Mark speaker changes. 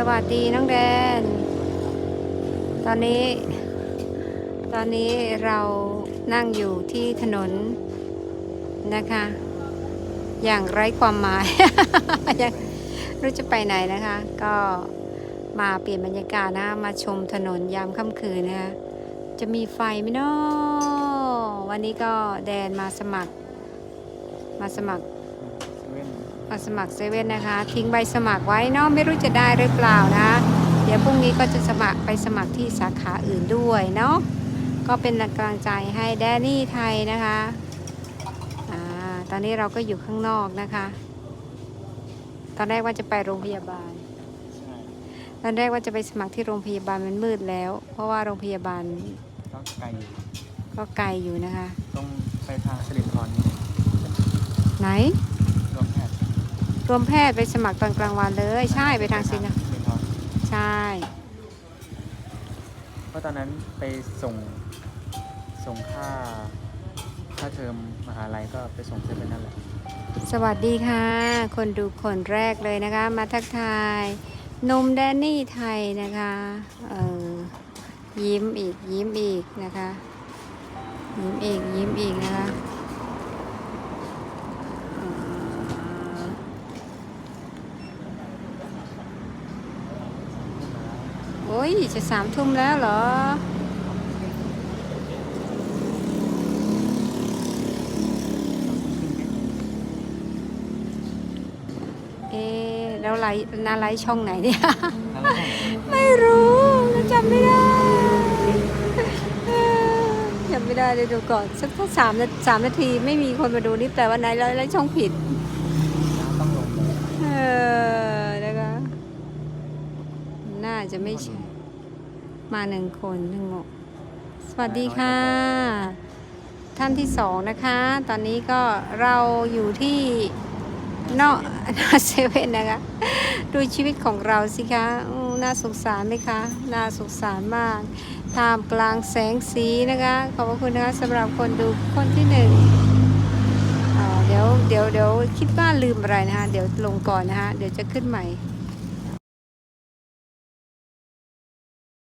Speaker 1: สวัสดีน้องแดน ตอนนี้ ตอนนี้เรานั่งอยู่ที่ถนนนะคะ อย่างไร้ความหมาย ยังรู้จะไปไหนนะคะ ก็มาเปลี่ยนบรรยากาศนะ มาชมถนนยามค่ำคืนนะคะ จะมีไฟไหมเนาะวันนี้ก็แดนมาสมัคร มาสมัคร มาสมัครเซเว่นนะคะ ทิ้งใบสมัครไว้เนาะไม่รู้จะได้หรือเปล่านะ เดี๋ยวพรุ่งนี้ก็จะสมัครไปสมัครที่สาขาอื่นด้วยเนาะก็เป็นกำลังใจให้แดนนี่ไทยนะคะอ่าตอนนี้เราก็อยู่ข้างนอกนะคะ ตอนแรกว่าจะไปโรงพยาบาล
Speaker 2: ใช่
Speaker 1: ตอนแรกว่าจะไปสมัครที่โรงพยาบาลมันมืดแล้ว เพราะว่าโรงพยาบาล
Speaker 2: ก็ไกลอยู่
Speaker 1: ก็ไกลอยู่นะคะ
Speaker 2: ต้องไปทางสิรินทร
Speaker 1: ไหน
Speaker 2: รวมแพทย์
Speaker 1: รวมแพทย์ไปสมัครตอนกลางวันเลย ใช่ไปทางซินนะ
Speaker 2: สิรินทร
Speaker 1: ใช่
Speaker 2: เพราะตอนนั้นไปส่งส่งค่า ค่าเทอมมหาลัยก็ไปส่งเซเว่นนั่นแหละ
Speaker 1: สวัสดีค่ะ คนดูคนแรกเลยนะคะ มาทักทายนมแดนนี่ไทยนะคะเออยิ้มอีกยิ้มอีกนะคะ ยิ้มอีกยิ้มอีกนะคะเอ่อ โอ้ยจะสามทุ่มแล้วเหรอ เอ๊ะแล้วไลฟ์หน้าไลฟ์ช่องไหนเนี่ย
Speaker 2: นั่นแหละ
Speaker 1: ไม่รู้แล้วจำไม่ได้เออจำไม่ได้เลยดูก่อน สักถ้าสามนาสามนาทีไม่มีคนมาดูนี่แปลว่าไหนแล้วแล้วช่องผิด
Speaker 2: ต้องลงเลย
Speaker 1: เออนะคะน่า จะไม่ใช่มาหนึ่งคนหนึ่งหกสวัสดีค่ะ ท่านที่สองนะคะ ตอนนี้ก็เราอยู่ที่นอกนาเซเว่นนะคะ ดูชีวิตของเราสิคะอู้น่าสงสารไหมคะ น่าสงสารมากท่ามกลางแสงสีนะคะ ขอบพระคุณนะคะสำหรับคนดูคนที่หนึ่งเอ่อเดี๋ยวเดี๋ยวเดี๋ยวคิดว่าลืมอะไรนะคะ เดี๋ยวลงก่อนนะคะ เดี๋ยวจะขึ้นใหม่